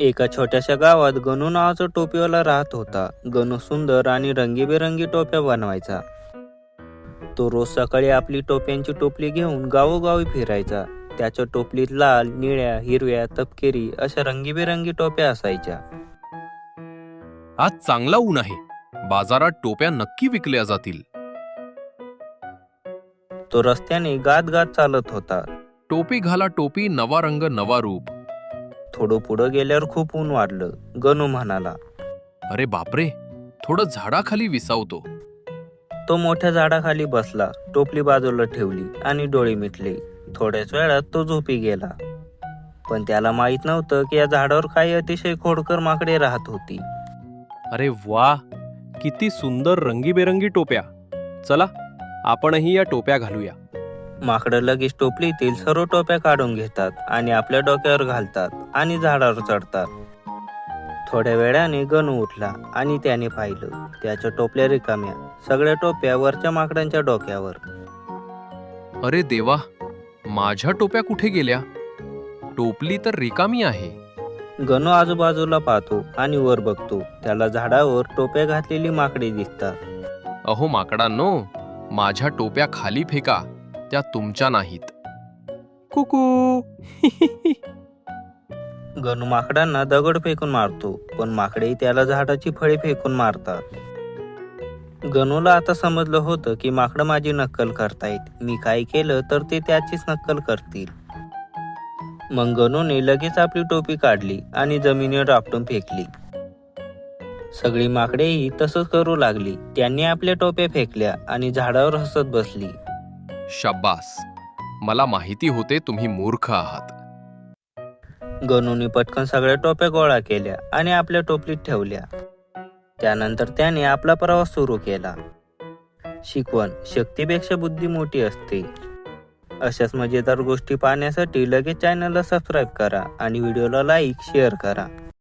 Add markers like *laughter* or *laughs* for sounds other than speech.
एका छोट्याशा गावात गणू नावाचा टोपीवाला राहत होता. गणू सुंदर आणि रंगीबेरंगी टोप्या बनवायचा. तो रोज सकाळी आपली टोप्यांची टोपली घेऊन गावोगावी फिरायचा. त्याच्या टोपलीत लाल निळ्या हिरव्या तपकिरी अशा रंगीबेरंगी टोप्या असायच्या. आज चांगला ऊन आहे. बाजारात टोप्या नक्की विकल्या जातील. तो रस्त्याने गात गात चालत होता. टोपी घाला टोपी नवा रंग नवा रूप. थोडं पुढं गेल्यावर खूप ऊन वाढलं गणू म्हणाला. अरे बापरे थोडं झाडाखाली विसावतो. तो मोठ्या झाडाखाली बसला टोपली बाजूला ठेवली आणि डोळे मिटले. थोड्याच वेळात तो झोपी गेला. पण त्याला माहीत नव्हतं की या झाडावर काही अतिशय खोडकर माकडे राहत होती. अरे वा किती सुंदर रंगीबेरंगी टोप्या. चला आपणही या टोप्या घालूया. माकडं लगेच टोपलीतील सर्व टोप्या काढून घेतात आणि आपल्या डोक्यावर घालतात आणि झाडावर चढतात. थोड्या वेळाने गणू उठला आणि त्याने पाहिलं त्याच्या टोपल्या रिकाम्या सगळ्या टोप्या वरच्या माकडांच्या डोक्यावर. अरे देवा माझ्या टोप्या कुठे गेल्या? टोपली तर रिकामी आहे. गणू आजूबाजूला पाहतो आणि वर बघतो त्याला झाडावर टोप्या घातलेली माकडे दिसतात. अहो माकडांनो माझ्या टोप्या खाली फेका. त्या तुमच्या नाहीत. कुकू. *laughs* गणू माकडांना दगड फेकून मारतो पण माकडे त्याला झाडाची फळे फेकून मारतात. गणूला आता समजलं होतं की माकडं माझी नक्कल करतायत. मी काय केलं तर ते त्याचीच नक्कल करतील. मग गणूने लगेच आपली टोपी काढली आणि जमिनीवर आपटून फेकली. सगळी माकडेही तसंच करू लागली. त्यांनी आपल्या टोप्या फेकल्या आणि झाडावर हसत बसली. शब्बास मला माहिती होते तुम्ही मूर्ख आहात. गणूने पटकन सगळ्या टोप्या गोळा केल्या आणि आपल्या टोपलीत ठेवल्या. त्यानंतर त्याने आपला प्रवास सुरू केला. शिकवण शक्तीपेक्षा बुद्धी मोठी असते. अशाच मजेदार गोष्टी पाहण्यासाठी लगेच चॅनलला सबस्क्राईब करा आणि व्हिडिओला लाईक शेअर करा.